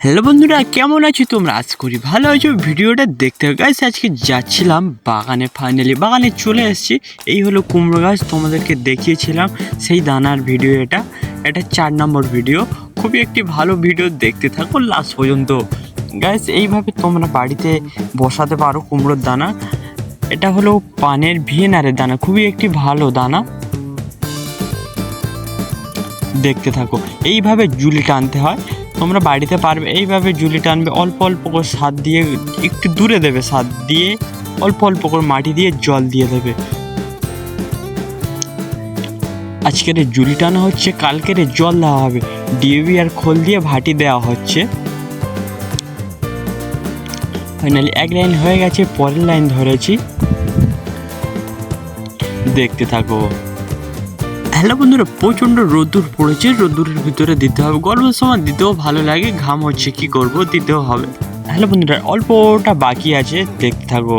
Hello বন্ধুরা, কেমন আছো তোমরা? আজ করি ভালো আছো। ভিডিওটা দেখতে হবে। গাছ আজকে যাচ্ছিলাম বাগানে ফাইনালি বাগানে চলে এসেছি। এই হলো কুমড়ো গাছ, তোমাদেরকে দেখিয়েছিলাম সেই দানার ভিডিও এটা। এটা চার নম্বর ভিডিও খুবই একটি ভালো ভিডিও দেখতে থাকো লাস্ট পর্যন্ত। গাছ এইভাবে তোমরা বাড়িতে বসাতে পারো কুমড়োর দানা। এটা হলো পানের ভিয়েনারের দানা। খুবই একটি ভালো দানা। দেখতে থাকো। এইভাবে জুলি টানতে হয়। তোমরা বাড়িতে পারবে। এইভাবে জুলি টানবে, অল্প অল্প করে সার দিয়ে, একটু দূরে দেবে সার দিয়ে, অল্প অল্প করে মাটি দিয়ে জল দিয়ে দেবে। আজকের জুলি টানা হচ্ছে, কালকের জল দেওয়া হবে। ডিএবি আর খোল দিয়ে ভাটি দেওয়া হচ্ছে। ফাইনালি এক লাইন হয়ে গেছে, পরের লাইন ধরেছি। দেখতে থাকো। হ্যালো বন্ধুরা, প্রচণ্ড রোদ্দুর পড়েছে, রোদ্দুরের ভিতরে দিতে হবে। গরমের সময় দিতেও ভালো লাগে, ঘাম হচ্ছে কি করব দিতেও হবে। হ্যালো বন্ধুরা, অল্পটা বাকি আছে, দেখতে থাকো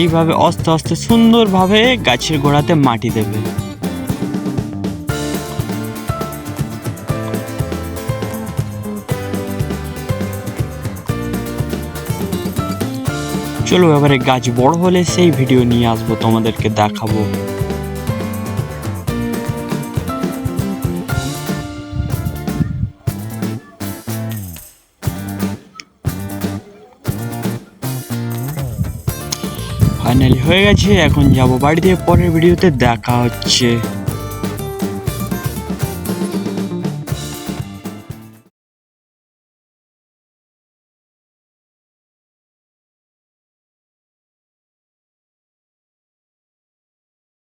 এইভাবে আস্তে আস্তে সুন্দরভাবে গাছের গোড়াতে মাটি দেবে। চলো এবারে গাছ বড় হলে সেই ভিডিও নিয়ে আসব, তোমাদেরকে দেখাবো। ফাইনালি হয়ে গেছে, এখন যাব বাড়িতে, পরের ভিডিওতে দেখা হচ্ছে।